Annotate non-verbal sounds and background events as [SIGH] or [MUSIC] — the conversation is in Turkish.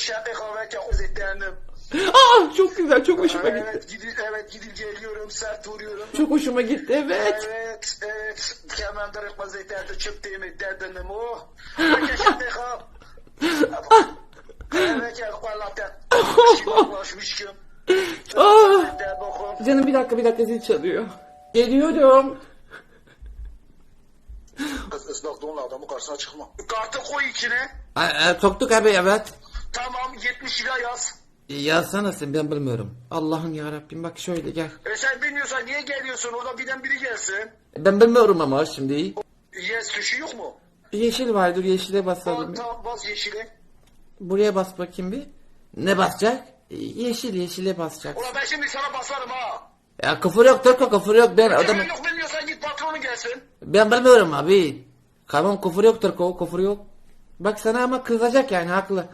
Şarkı kahve çok özetlendim. Aa çok güzel çok hoşuma gitti. Evet gidip, evet gidip geliyorum sert vuruyorum. Çok hoşuma gitti evet. Evet, evet. Kemal Dırık vaziyetlerinde çıktığımı derdinim o. [LAUGHS] Peki şimdi kal. Evet ya Allah'tan. Ulaşmışım. Canım bir dakika bir dakika zil çalıyor. Geliyorum. Kız ıslak donla adamın karşısına çıkma. Kartı koy içine. Aa, soktuk abi evet. Tamam 70 lira yaz. Yazsana sen ben bilmiyorum. Allah'ım ya Rabbim bak şöyle gel. E sen bilmiyorsan niye geliyorsun? Orada birden biri gelsin. Ben bilmiyorum ama şimdi. Yes tuşu yok mu? Yeşil vardır yeşile Bas, basalım. tamam bas yeşile. Buraya bas bakayım bir. Ne basacak? Yeşil yeşile basacak. Ulan ben şimdi sana basarım ha. Ya küfür yok Türko küfür yok ben adam Adam... yok bilmiyorsan git patronu gelsin. ben bilmiyorum abi. Tamam küfür yok Türko küfür yok. Bak sana ama kızacak yani haklı.